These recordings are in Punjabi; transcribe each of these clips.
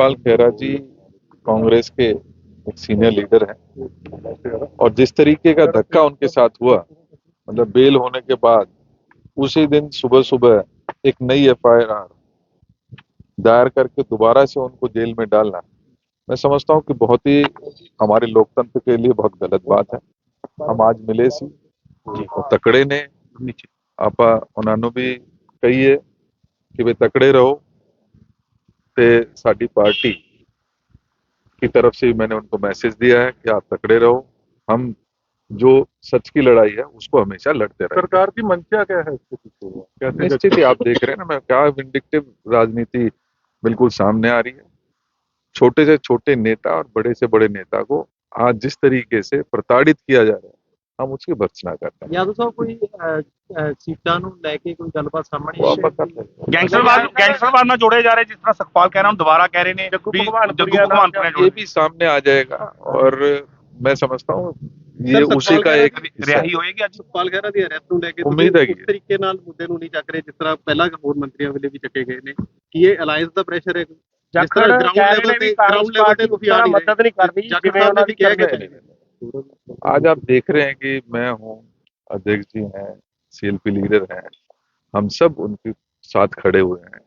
गोपाल खेरा जी कांग्रेस के एक सीनियर लीडर हैं। और जिस तरीके का धक्का उनके साथ हुआ मतलब बेल होने के बाद, उसी दिन सुबह सुबह एक नई एफआईआर दायर करके दोबारा से उनको जेल में डालना, मैं समझता हूँ कि बहुत ही हमारे लोकतंत्र के लिए बहुत गलत बात है। हम आज मिले सी तकड़े ने, आपा उन्होंने भी कही है कि वे तकड़े रहो पे साड़ी पार्टी की तरफ़ से मैंने उनको मैसेज दिया है कि आप तकड़े रहो। हम जो सच की लड़ाई है उसको हमेशा लड़ते रहे। सरकार की मंशा क्या है इसके पीछे? निश्चित ही आप देख रहे हैं ना मैं क्या विंडिक्टिव राजनीति बिल्कुल सामने आ रही है। छोटे से छोटे नेता और बड़े से बड़े नेता को आज जिस तरीके से प्रताड़ित किया जा रहा है हम उसकी भर्त्सना करते हैं ਯਾਦਵ ਸਾਹਿਬ ਕੋਈ ਅਹ, ਅਹ, ਸੀਟਾਂ ਨੂੰ ਲੈ ਕੇ ਕੋਈ ਗੱਲਬਾਤ ਸਾਹਮਣੇ वो ਆਈ आप ਹੈ? करते हैं ਗੈਂਗਸਟਰਵਾਦ ਗੈਂਗਸਟਰਵਾਦ ਨਾਲ ਜੋੜੇ ਜਾ ਰਹੇ ਜਿਸ ਤਰ੍ਹਾਂ ਸੁਖਪਾਲ ਕਹਿ ਰਹਾ ਦੁਬਾਰਾ ਕਹਿ ਰਹੇ ਨੇ ਜੱਗੂ ਵੀ ਭਗਵਾਨਪੁਰੀਆ ਜੱਗੂ ਭਗਵਾਨਪੁਰੀਆ ये ਜੋੜੇ भी सामने आ जाएगा और मैं समझता हूँ ये सर, उसी का सतपाल एक हिस्सा है। ਰਿਹਾਈ ਹੋਏਗੀ ਅੱਜ ਸੁਖਪਾਲ ਖਹਿਰਾ ਦੀ ਅਰੈਸਟ ਨੂੰ ਲੈ ਕੇ ਉਮੀਦ ਤੁਸੀਂ ਹੈਗੀ ਉਸ ਤਰੀਕੇ ਨਾਲ ਮੁੱਦੇ ਨੂੰ ਨਹੀਂ ਚੱਕ ਰਹੇ ਜਿਸ ਤਰ੍ਹਾਂ ਪਹਿਲਾਂ ਹੋਰ ਮੰਤਰੀਆਂ ਵੇਲੇ ਵੀ ਚੱਕੇ ਗਏ ਨੇ ਕਿ ਇਹ ਅਲਾਈਅੰਸ ਦਾ ਪ੍ਰੈਸ਼ਰ ਹੈ ਜਿਸ ਤਰ੍ਹਾਂ ਗਰਾਊਂਡ ਲੈਵਲ ਤੇ ਗਰਾਊਂਡ ਲੈਵਲ ਤੇ ਤੁਸੀਂ ਆ ਨਹੀਂ ਰਹੇ ਮਦਦ ਨਹੀਂ ਕਰਦੀ ਜੱਟ ਸਾਹਿਬ ਨੇ ਵੀ ਕਿਹਾ ਕਿ ਚਲੇ आज आप देख रहे हैं कि मैं हूँ अध्यक्ष जी हैं सीएलपी लीडर हैं हम सब उनके साथ खड़े हुए हैं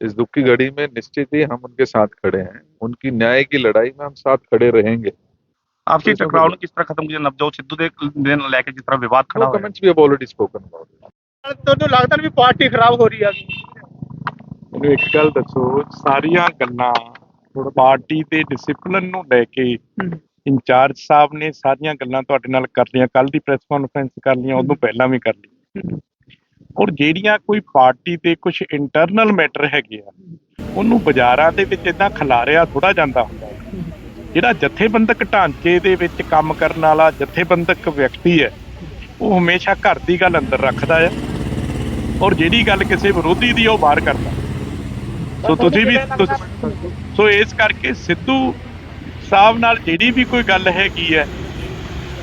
इस दुख की घड़ी में निश्चित ही हम उनके साथ खड़े हैं उनकी न्याय की लड़ाई में हम साथ खड़े रहेंगे ਆਪਸੀ ਟਕਰਾਅ ਨੂੰ ਕਿਸ ਤਰ੍ਹਾਂ ਖਤਮ ਕੀਤਾ ਨਵਜੋਤ ਸਿੱਧੂ ਦੇ ਦੇ ਨਾਲ ਲੈ ਕੇ ਜਿਸ ਤਰ੍ਹਾਂ ਵਿਵਾਦ ਖੜਾ नो ਹੋਇਆ comments we have already spoken about ਤੁਹਾਨੂੰ ਲੱਗਦਾ ਵੀ ਪਾਰਟੀ ਖਰਾਬ ਹੋ ਰਹੀ ਆ ਮੈਨੂੰ ਇੱਕ ਗੱਲ ਦੱਸੋ ਸਾਰੀਆਂ ਗੱਲਾਂ ਪਾਰਟੀ ਦੇ ਡਿਸਪਲਿਨ ਨੂੰ ਲੈ ਕੇ ਇੰਚਾਰਜ ਸਾਹਿਬ ਨੇ ਸਾਰੀਆਂ ਗੱਲਾਂ ਤੁਹਾਡੇ ਨਾਲ ਕਰ ਲਈਆਂ ਕੱਲ ਦੀ ਪ੍ਰੈਸ ਕਾਨਫਰੰਸ ਕਰ ਲਈਆਂ ਉਦੋਂ ਪਹਿਲਾਂ ਵੀ ਕਰ ਲਈ ਔਰ ਜਿਹੜੀਆਂ ਕੋਈ ਪਾਰਟੀ ਦੇ ਕੁਝ ਇੰਟਰਨਲ ਮੈਟਰ ਹੈਗੇ ਆ ਉਹਨੂੰ ਬਾਜ਼ਾਰਾਂ ਦੇ ਵਿੱਚ ਇਦਾਂ ਖਿਲਾਰਿਆ ਥੋੜਾ ਜਾਂਦਾ ਹੁੰਦਾ ਹੈ। ਜਿਹੜਾ ਜਥੇਬੰਦਕ ਢਾਂਚੇ ਦੇ ਵਿੱਚ ਕੰਮ ਕਰਨ ਵਾਲਾ ਜਥੇਬੰਦਕ ਵਿਅਕਤੀ ਹੈ ਉਹ ਹਮੇਸ਼ਾ ਘਰ ਦੀ ਗੱਲ ਅੰਦਰ ਰੱਖਦਾ ਹੈ ਔਰ ਜਿਹੜੀ ਗੱਲ ਕਿਸੇ ਵਿਰੋਧੀ ਦੀ ਉਹ ਬਾਹਰ ਕਰਦਾ। ਸੋ ਤੁਸੀਂ ਵੀ ਸੋ ਇਸ ਕਰਕੇ ਸਿੱਧੂ ਸਾਹਿਬ ਨਾਲ ਜਿਹੜੀ ਵੀ ਕੋਈ ਗੱਲ ਹੈਗੀ ਹੈ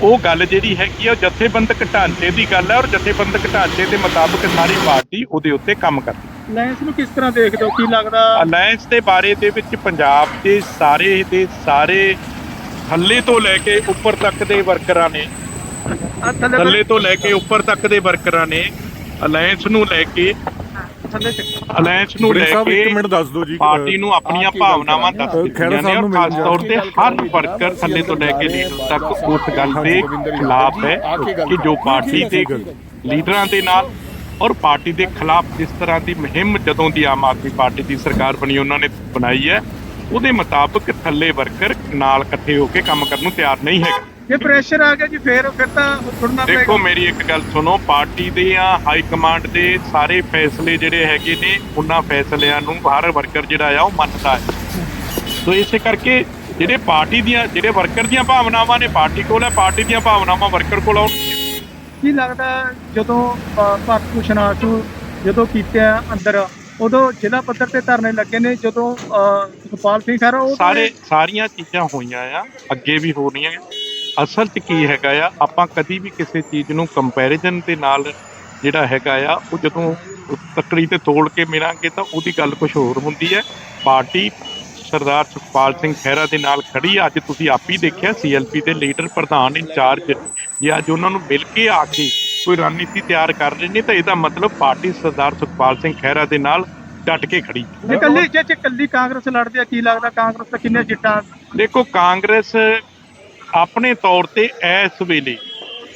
ਉਹ ਗੱਲ ਜਿਹੜੀ ਹੈਗੀ ਹੈ ਉਹ ਜਥੇਬੰਦਕ ਢਾਂਚੇ ਦੀ ਗੱਲ ਹੈ ਔਰ ਜਥੇਬੰਦਕ ਢਾਂਚੇ ਦੇ ਮੁਤਾਬਕ ਸਾਰੀ ਪਾਰਟੀ ਉਹਦੇ ਉੱਤੇ ਕੰਮ ਕਰਦੀ ਅਲਾਈਅੰਸ ਨੂੰ ਕਿਸ ਤਰ੍ਹਾਂ ਦੇਖਦੇ ਹੋ? ਕੀ ਲੱਗਦਾ? ਅਲਾਇੰਸ ਦੇ ਬਾਰੇ ਦੇ ਵਿੱਚ ਪੰਜਾਬ ਦੇ ਸਾਰੇ ਦੇ ਸਾਰੇ ਥੱਲੇ ਤੋਂ ਲੈ ਕੇ ਉੱਪਰ ਤੱਕ ਦੇ ਵਰਕਰਾਂ ਨੇ ਥੱਲੇ ਤੋਂ ਲੈ ਕੇ ਉੱਪਰ ਤੱਕ ਦੇ ਵਰਕਰਾਂ ਨੇ ਅਲਾਇੰਸ ਨੂੰ ਲੈ ਕੇ ਅਲਾਇੰਸ ਨੂੰ ਲੈ ਕੇ ਮਿੰਟ ਦੱਸ ਦਿਓ ਜੀ ਪਾਰਟੀ ਨੂੰ ਆਪਣੀਆਂ ਭਾਵਨਾਵਾਂ ਦੱਸ ਅ, ਦਿੱਤੀਆਂ ਖਹਿਰਾ ਨੇ ਸਾਹਿਬ ਨੂੰ ਖਾਸ ਮਿਲ ਤੌਰ ਤੇ ਹਰ ਵਰਕਰ ਥੱਲੇ ਤੋਂ ਲੈ ਕੇ ਲੀਡਰ ਤੱਕ ਉਸ ਗੱਲ ਦੇ ਖਿਲਾਫ ਹੈ ਕਿ ਜੋ ਪਾਰਟੀ ਦੇ ਲੀਡਰਾਂ ਦੇ ਨਾਲ ਔਰ ਪਾਰਟੀ ਦੇ ਖਿਲਾਫ ਜਿਸ ਤਰ੍ਹਾਂ ਦੀ ਮੁਹਿੰਮ ਜਦੋਂ ਦੀ ਆਮ ਆਦਮੀ ਪਾਰਟੀ ਦੀ ਸਰਕਾਰ ਬਣੀ ਉਹਨਾਂ ਨੇ ਬਣਾਈ ਹੈ ਉਹਦੇ ਮੁਤਾਬਕ ਥੱਲੇ ਵਰਕਰ ਨਾਲ ਇਕੱਠੇ ਹੋ ਕੇ ਕੰਮ ਕਰਨ ਨੂੰ ਤਿਆਰ ਨਹੀਂ ਹੈਗੇ। ਜੇ ਪ੍ਰੈਸ਼ਰ ਆ ਗਿਆ ਜੀ ਫੇਰ ਫਿਰ ਤਾਂ ਸੁਣਨਾ ਦੇਖੋ ਮੇਰੀ ਇੱਕ ਗੱਲ ਸੁਣੋ ਪਾਰਟੀ ਦੇ ਆ ਹਾਈ ਕਮਾਂਡ ਦੇ ਸਾਰੇ ਫੈਸਲੇ ਜਿਹੜੇ ਹੈਗੇ ਨੇ ਉਹਨਾਂ ਫੈਸਲਿਆਂ ਨੂੰ ਹਰ ਵਰਕਰ ਜਿਹੜਾ ਆ ਉਹ ਮੰਨਦਾ ਹੈ। ਸੋ ਇਸੇ ਕਰਕੇ ਜਿਹੜੇ ਪਾਰਟੀ ਦੀਆਂ ਜਿਹੜੇ ਵਰਕਰ ਦੀਆਂ ਭਾਵਨਾਵਾਂ ਨੇ ਪਾਰਟੀ ਕੋਲ ਹੈ ਪਾਰਟੀ ਦੀਆਂ ਭਾਵਨਾਵਾਂ ਵਰਕਰ ਕੋਲ ਆਉਣ ਕੀ ਲੱਗਦਾ ਜਦੋਂ ਭਾਰਤ ਭੂਸ਼ਣ ਆਸ਼ੂ ਜਦੋਂ ਕੀਤੇ ਅੰਦਰ ਉਦੋਂ ਜ਼ਿਲ੍ਹਾ ਪੱਧਰ ਤੇ ਧਰਨੇ ਲੱਗੇ ਨੇ ਜਦੋਂ ਅ, ਸੁਖਪਾਲ ਸਿੰਘ ਖਹਿਰਾ ਉਹ ਸਾਰੇ ਸਾਰੀਆਂ ਚੀਜ਼ਾਂ ਹੋਈਆਂ ਆ ਅੱਗੇ ਵੀ ਹੋ ਰਹੀਆਂ ਆ। ਅਸਲ 'ਚ ਕੀ ਹੈਗਾ ਆ ਆਪਾਂ ਕਦੀ ਵੀ ਕਿਸੇ ਚੀਜ਼ ਨੂੰ ਕੰਪੈਰੀਜ਼ਨ ਦੇ ਨਾਲ ਜਿਹੜਾ ਹੈਗਾ ਆ ਉਹ ਜਦੋਂ ਤੱਕੜੀ ਤੇ ਤੋੜ ਕੇ ਮਿਲਾਂਗੇ ਤਾਂ ਉਹਦੀ ਗੱਲ ਕੁਝ ਹੋਰ ਹੁੰਦੀ ਹੈ ਪਾਰਟੀ ਸਰਦਾਰ ਸੁਖਪਾਲ ਸਿੰਘ ਖਹਿਰਾ ਦੇ ਨਾਲ ਖੜੀ। ਅੱਜ ਤੁਸੀਂ ਆਪ ਹੀ ਦੇਖਿਆ ਸੀਐਲਪੀ ਦੇ ਲੀਡਰ ਪ੍ਰਧਾਨ ਇੰਚਾਰਜ ਜੇ ਅੱਜ ਉਹਨਾਂ ਨੂੰ ਮਿਲ ਕੇ ਆ ਕੇ ਕੋਈ ਰਣਨੀਤੀ ਤਿਆਰ ਕਰ ਰਹੇ ਨੇ ਤਾਂ ਇਹਦਾ ਮਤਲਬ ਪਾਰਟੀ ਸਰਦਾਰ ਸੁਖਪਾਲ ਸਿੰਘ ਖਹਿਰਾ ਦੇ ਨਾਲ ਡਟ ਕੇ ਖੜੀ ਜੇ ਕੱਲੀ ਜੇ ਕੱਲੀ ਕਾਂਗਰਸ ਲੜਦੀ ਆ ਕੀ ਲੱਗਦਾ ਕਾਂਗਰਸ ਤਾਂ ਕਿੰਨੇ ਸੀਟਾਂ ਦੇਖੋ ਕਾਂਗਰਸ ਆਪਣੇ ਤੌਰ ਤੇ ਇਸ ਵੇਲੇ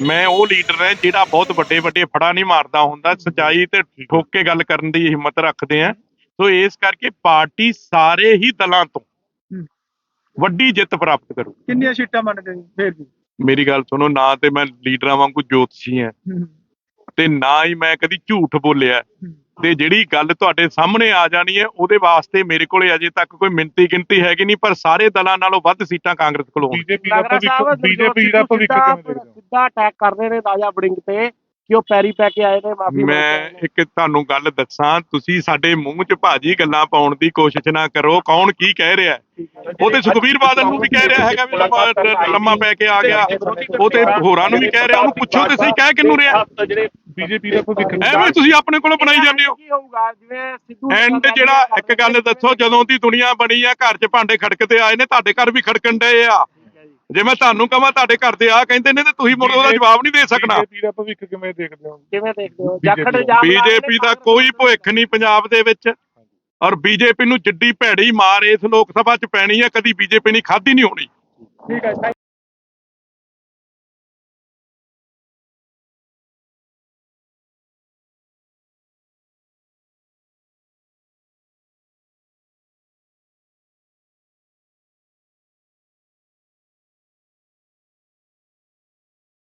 ਮੈਂ ਉਹ ਲੀਡਰ ਹਾਂ ਜਿਹੜਾ ਬਹੁਤ ਵੱਡੇ ਵੱਡੇ ਫੜਾ ਨਹੀਂ ਮਾਰਦਾ ਹੁੰਦਾ ਸਚਾਈ ਤੇ ਠੋਕ ਕੇ ਗੱਲ ਕਰਨ ਦੀ ਹਿੰਮਤ ਰੱਖਦੇ ਆ। ਸੋ ਇਸ ਕਰਕੇ ਪਾਰਟੀ ਸਾਰੇ ਹੀ ਦਲਾਂ ਤੋਂ ਵੱਡੀ ਜਿੱਤ ਪ੍ਰਾਪਤ ਕਰੂ। ਕਿੰਨੀਆਂ ਸੀਟਾਂ ਮੰਨਦੇ ਫੇਰ ਵੀ। ਮੇਰੀ ਗੱਲ ਸੁਣੋ ਨਾ ਤੇ ਮੈਂ ਲੀਡਰਾਂ ਵਾਂਗੂ ਜੋਤਸ਼ੀ ਹੂੰ। ਤੇ ਨਾ ਹੀ ਮੈਂ ਕਦੀ ਝੂਠ ਬੋਲਿਆ। ਤੇ ਜਿਹੜੀ ਗੱਲ ਤੁਹਾਡੇ ਸਾਹਮਣੇ ਆ ਜਾਣੀ ਹੈ ਉਹਦੇ ਵਾਸਤੇ ਮੇਰੇ ਕੋਲੇ ਅਜੇ ਤੱਕ ਕੋਈ ਮਿੰਤੀ ਗਿਣਤੀ ਹੈਗੀ ਨਹੀਂ ਪਰ ਸਾਰੇ ਦਲਾਂ ਨਾਲੋਂ ਵੱਧ ਸੀਟਾਂ ਕਾਂਗਰਸ ਕੋਲ ਹੋਣ ਬੀਜੇਪੀ ਦਾ ਭਵਿੱਖ ਬੀਜੇਪੀ ਦਾ ਭਵਿੱਖ ਕਿਵੇਂ ਦੇਖਦੇ ਹੋ? ਸਿੱਧਾ ਅਟੈਕ ਕਰਦੇ ਨੇ ਰਾਜਾ ਵੜਿੰਗ ਤੇ। ਕਿ ਉਹ ਪੈਰੀ ਪੈ ਕੇ ਆਏ ਨੇ ਮਾਫੀ ਮੈਂ ਇੱਕ ਤੁਹਾਨੂੰ ਗੱਲ ਦੱਸਾਂ ਤੁਸੀਂ ਸਾਡੇ ਮੂੰਹ 'ਚ ਭਾਜੀ ਗੱਲਾਂ ਪਾਉਣ ਦੀ ਕੋਸ਼ਿਸ਼ ਨਾ ਕਰੋ ਕੌਣ ਕੀ ਕਹਿ ਰਿਹਾ। ਉਹ ਤੇ ਸੁਖਬੀਰ ਬਾਦਲ ਨੂੰ ਵੀ ਕਹਿ ਰਿਹਾ ਹੈਗਾ ਵੀ ਲੰਮਾ ਲੰਮਾ ਪੈ ਕੇ ਆ ਗਿਆ। ਉਹ ਤੇ ਹੋਰਾਂ ਨੂੰ ਵੀ ਕਹਿ ਰਿਹਾ ਉਹਨੂੰ ਪੁੱਛੋ ਤੇ ਸਹੀ ਕਹਿ ਕਿਹਨੂੰ ਰਿਹਾ। ਜਿਹੜੇ ਬੀਜੇਪੀ ਦਾ ਭਵਿੱਖ ਐਵੇਂ ਤੁਸੀਂ ਆਪਣੇ ਕੋਲੋਂ ਬਣਾਈ ਜਾਂਦੇ ਹੋ। ਕੀ ਹੋਊਗਾ? ਜਿਵੇਂ ਸਿੱਧੂ ਨੇ ਐਂਡ ਜਿਹੜਾ ਇੱਕ ਗੱਲ ਦੱਸੋ ਜਦੋਂ ਦੀ ਦੁਨੀਆ ਬਣੀ ਆ ਘਰ 'ਚ ਭਾਂਡੇ ਖੜਕਦੇ ਆਏ ਨੇ ਤੁਹਾਡੇ ਘਰ ਵੀ ਖੜਕਣ ਡਏ ਆ। ਜੇ ਮੈਂ ਤੁਹਾਨੂੰ ਕਹਾਂ ਤੁਹਾਡੇ ਘਰ ਦੇ ਆ ਕਹਿੰਦੇ ਨੇ ਤੇ ਤੁਸੀਂ ਮੁੜ ਉਹਦਾ ਜਵਾਬ ਨਹੀਂ ਦੇ ਸਕਣਾ। ਕਿਵੇਂ ਦੇਖਦੇ ਹੋ? ਬੀਜੇਪੀ ਦਾ। ਕੋਈ ਭੁੱਖ ਨਹੀਂ ਪੰਜਾਬ ਦੇ ਵਿੱਚ। ਔਰ ਬੀਜੇਪੀ ਨੂੰ ਜਿੱਡੀ ਭੈੜੀ ਮਾਰ ਇਸ ਲੋਕ ਸਭਾ 'ਚ ਪੈਣੀ ਹੈ ਕਦੀ ਬੀਜੇਪੀ ਨਹੀਂ ਖਾਧੀ ਨਹੀਂ ਹੋਣੀ। ਠੀਕ ਹੈ